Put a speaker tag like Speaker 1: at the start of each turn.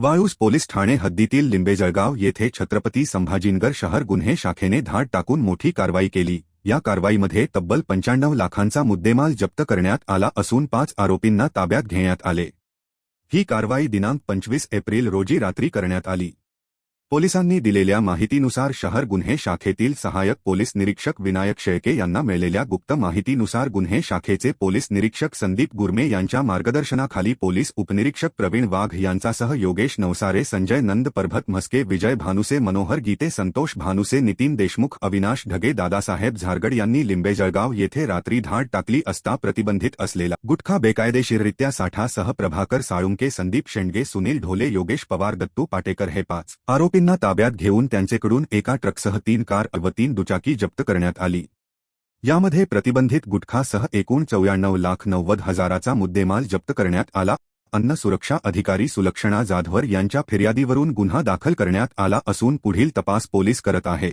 Speaker 1: वाळूस police Thane हद्दीतील लिंबेजळगाव येथे छत्रपती संभाजीनगर शहर गुन्हे शाखेने धाड टाकून मोठी कारवाई केली. या कारवाईमध्ये तब्बल पंच्याण्णव लाखांचा मुद्देमाल जप्त करण्यात आला असून पाच आरोपींना ताब्यात घेण्यात आले. ही कारवाई दिनांक पंचवीस एप्रिल रोजी रात्री करण्यात आली. पोलिसांनी दिलेल्या माहितीनुसार शहर गुन्हे शाखेतील सहायक पोलीस निरीक्षक विनायक यांना मिळालेल्या गुप्त माहितीनुसार गुन्हे शाखेचे पोलीस निरीक्षक संदीप गुरमे यांच्या मार्गदर्शनाखाली पोलीस उपनिरीक्षक प्रवीण वाघ योगेश नवसारे, संजय नंद परभत म्हस्के, विजय भानुसे, मनोहर गीते, संतोष भानुसे, नितीन देशमुख, अविनाश ढगे, दादासाहेब झारगड यांनी लिंबेजळगाव येथे रात्री धाड टाकली प्रतिबंधित असलेला गुटखा बेकायदेशीररित्या साठासह प्रभाकर साळुंके, संदीप शेंडगे, सुनील ढोले, योगेश पवार, दत्तू पाटेकर पाच आरोपींना ताब्यात घेऊन त्यांचेकडून एका ट्रकसह तीन कार व तीन दुचाकी जप्त करण्यात आली. यामध्ये प्रतिबंधित गुटखासह एकूण चौऱ्याण्णव लाख नव्वद हजाराचा मुद्देमाल जप्त करण्यात आला. अन्न सुरक्षा अधिकारी सुलक्षणा जाधवर यांच्या फिर्यादीवरून गुन्हा दाखल करण्यात आला असून पुढील तपास पोलीस करत आहे.